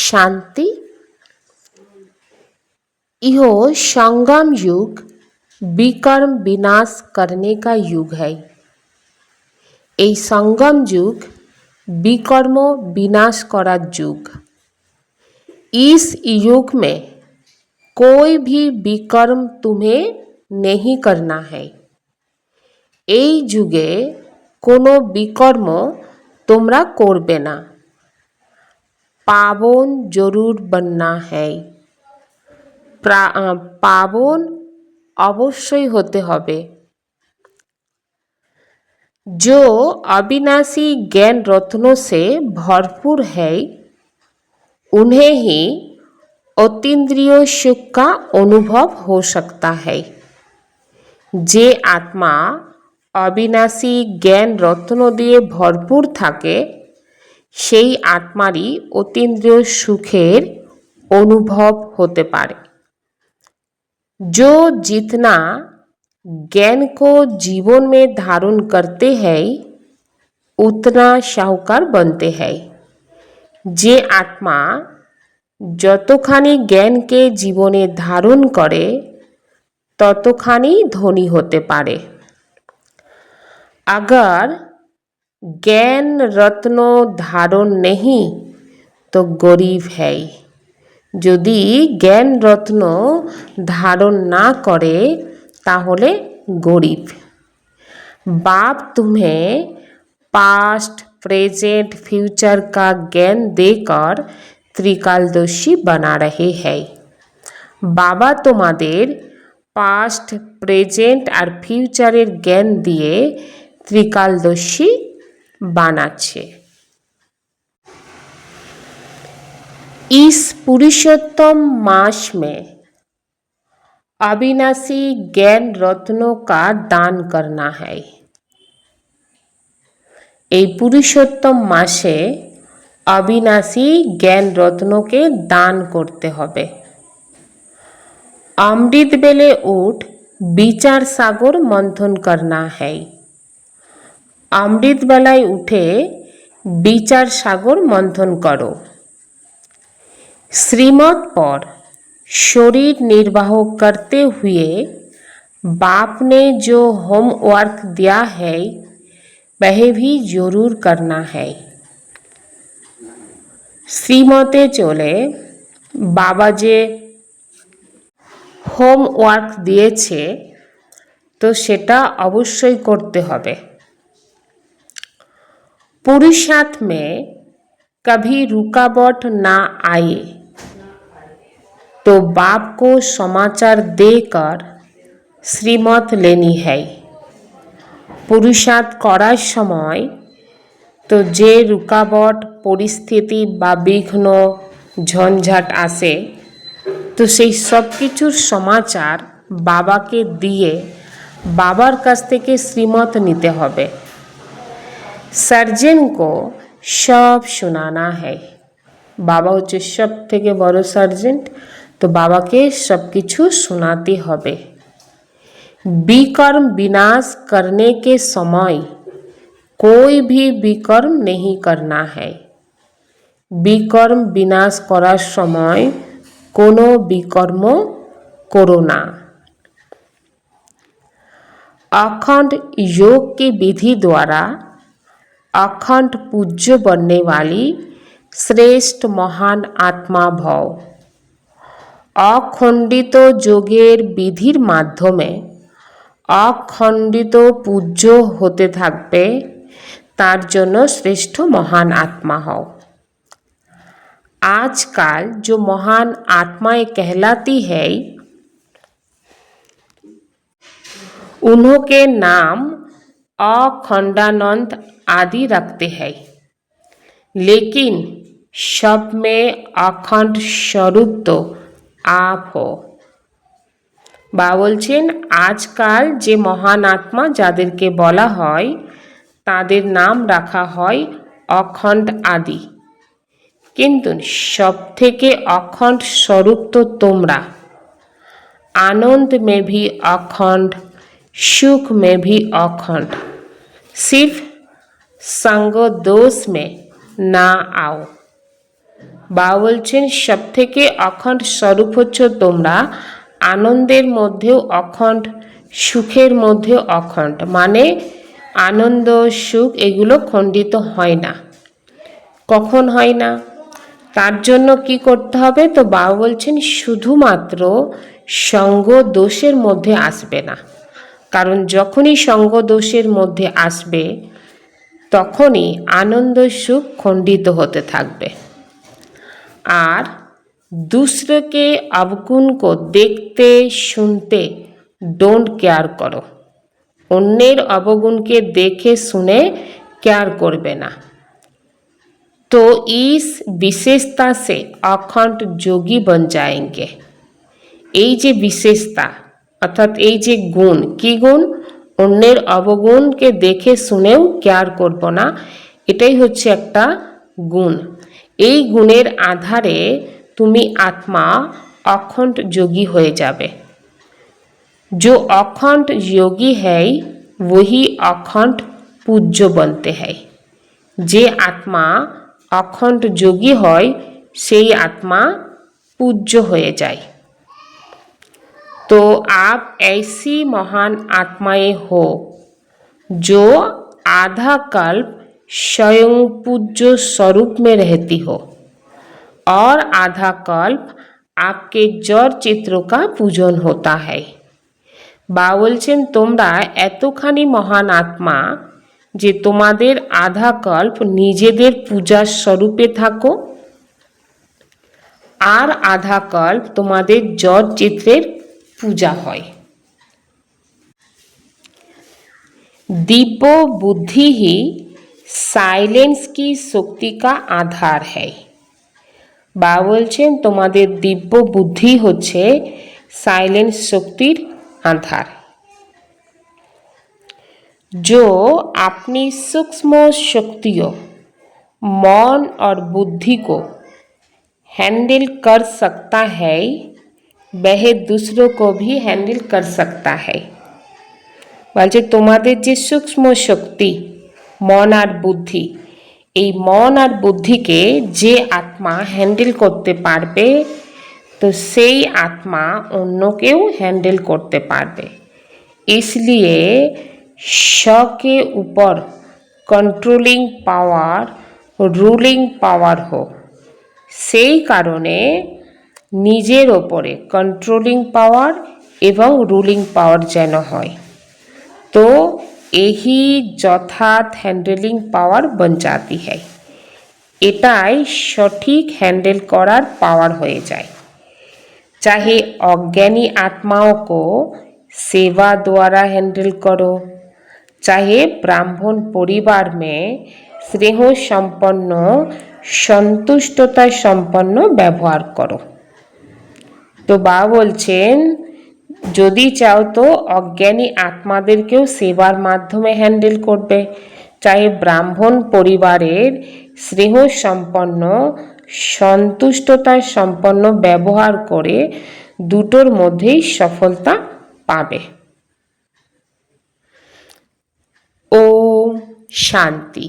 शांति यह संगम युग विकर्म विनाश करने का युग है এই সঙ্গম যুগ विकर्म विनाश করার যুগ इस युग में कोई भी विकर्म तुम्हें नहीं करना है এই যুগে কোনো বিকর্ম তোমরা করবে না পাবন জরুর বন্না হ্যায় প্রা- আহ, পাবন অবশ্যই হতে হবে जो अविनाशी ज्ञान रत्नों से भरपूर है उन्हें ही अतीन्द्रिय सुख का अनुभव हो सकता है যে আত্মা অবিনাশী জ্ঞান রত্ন দিয়ে ভরপুর থাকে সেই আত্মারই অতীন্দ্রিয় সুখের অনুভব হতে পারে जो जितना ज्ञान को जीवन में धारण करते हैं उतना साहूकार बनते हैं যে আত্মা যতখানি জ্ঞানকে জীবনে ধারণ করে ততখানি ধনী হতে পারে अगर ज्ञान रत्न धारण नहीं तो गरीब है যদি জ্ঞান রত্ন ধারণ না করে তাহলে গরিব बाप तुम्हें पास्ट प्रेजेंट फ्यूचर का ज्ञान देकर त्रिकालदर्शी बना रहे हैं বাবা তোমাদের পাস্ট প্রেজেন্ট আর ফিউচারের জ্ঞান দিয়ে ত্রিকালদর্শী বানাচ্ছে इस पुरुषोत्तम मास में अविनाशी ज्ञान रत्नों का दान करना है এই পুরুষোত্তম মাসে অবিনাশী জ্ঞান রত্নকে দান করতে হবে অমৃত বেলে উঠ বিচার সাগর মন্থন করনা है অমৃত বেলায় উঠে বিচার সাগর মন্থন করো श्रीमत पर शरीर निर्वाह करते हुए बाप ने जो होमवर्क दिया है वह भी जरूर करना है শ্রীমতে চলে বাবা যে হোমওয়ার্ক দিয়েছে তো সেটা অবশ্যই করতে হবে पुरुषार्थ में कभी रुकावट ना आए तो बाप को समाचार देकर শ্রীমত लेनी है পুরুষার্থ করার সময় তো যে রুকাবট পরিস্থিতি বা বিঘ্ন ঝঞ্ঝাট আসে তো সেই সব কিছুর সমাচার বাবাকে দিয়ে বাবার কাছ থেকে শ্রীমত নিতে হবে সার্জেন কো সব শোনানা है বাবা হচ্ছে সব থেকে বড় সার্জেন্ট তো বাবাকে সব কিছু শোনাতে হবে विकर्म विनाश करने के समय कोई भी विकर्म नहीं करना है বিকর্ম বিনাশ করার সময় কোনো বিকর্ম করো না अखंड योग की विधि द्वारा अखंड पूज्य बनने वाली শ্রেষ্ঠ মহান আত্মা ভও অখণ্ডিত যোগের বিধির মাধ্যমে অখণ্ডিত পূজ্য হতে থাকবে তার জন্য শ্রেষ্ঠ মহান আত্মা হও आजकल जो महान आत्माएं कहलाती है उन्हों के नाम अखंडानंद आदि रखते हैं लेकिन सब में अखंड स्वरूप तो आप हो বা বলছেন আজকাল যে মহান আত্মা যাদেরকে বলা হয় তাদের নাম রাখা হয় অখণ্ড আদি কিন্তু সব থেকে অখণ্ড স্বরূপ তো তোমরা आनंद में भी अखंड सुख में भी अखंड सिर्फ संग दोष में ना आओ বাবা বলছেন সব থেকে অখণ্ড স্বরূপ হচ্ছে তোমরা আনন্দের মধ্যেও অখণ্ড সুখের মধ্যেও অখণ্ড মানে আনন্দ সুখ এগুলো খণ্ডিত হয় না কখন হয় না তার জন্য কি করতে হবে তো বাবা বলছেন শুধুমাত্র সঙ্গ দোষের মধ্যে আসবে না কারণ যখনই সঙ্গ দোষের মধ্যে আসবে তখনই আনন্দ সুখ খণ্ডিত হতে থাকবে আর दूसरे के अवगुण को देखते सुनते डोंट केयर करो অন্যের অবগুণকে দেখে শুনে কেয়ার করবে না तो इस विशेषता से अखंड যোগী बन जाएंगे এই যে বিশেষতা অর্থাৎ এই যে গুণ কি গুণ অন্যের অবগুণকে দেখে শুনেও কেয়ার করব না এটাই হচ্ছে একটা গুণ এই গুণের আধারে তুমি আত্মা অখণ্ড যোগী হয়ে যাবে जो अखंड योगी है वही अखंड पूज्य बनते हैं যে আত্মা অখণ্ড যোগী হয় সেই আত্মা পূজ্য হয়ে যায় तो आप ऐसी महान आत्माएं हो जो आधा कल्प स्वयं पूज्य स्वरूप में रहती हो और आधा कल्प आपके जड़ चित्रों का पूजन होता है বা বলছেন তোমরা এতখানি মহান আত্মা যে তোমাদের আধা কল্প নিজেদের পূজার স্বরূপে থাকো আর আধা কল্প তোমাদের জড় চিত্রের পূজা হয় दिव्य बुद्धि ही साइलेंस की शक्ति का आधार है বা বলছেন তোমাদের দিব্য বুদ্ধি হচ্ছে साइलेंस शक्तिर आधार जो अपनी सूक्ष्म शक्तियों मन और बुद्धि को हैंडल कर सकता है वह दूसरों को भी हैंडल कर सकता है বলছে তোমাদের যে সূক্ষ্ম শক্তি মন আর বুদ্ধি এই মন আর বুদ্ধিকে যে আত্মা হ্যান্ডেল করতে পারবে তো সেই আত্মা অন্যকেও হ্যান্ডেল করতে পারবে इसलिए श के ऊपर कंट्रोलिंग पावर রুলিং পাওয়ার হোক সেই কারণে নিজের ওপরে কন্ট্রোলিং পাওয়ার এবং রুলিং পাওয়ার যেন হয় तो यही যথার্থ হ্যান্ডেলিং পাওয়ার বন जाती है এটাই সঠিক হ্যান্ডেল করার পাওয়ার হয়ে যায় चाहे अज्ञानी आत्माओं को सेवा द्वारा हैंडल करो चाहे ब्राह्मण परिवार में স্নেহ সম্পন্ন সন্তুষ্টতা সম্পন্ন ব্যবহার করো তো বা বলছেন, যদি চাও তো অজ্ঞানী আত্মাদেরকেও সেবার মাধ্যমে হ্যান্ডেল করবে। চাই ব্রাহ্মণ পরিবারের স্নেহ সম্পন্ন সন্তুষ্টতা সম্পন্ন ব্যবহার করে দুটোর মধ্যেই সফলতা পাবে। ও শান্তি।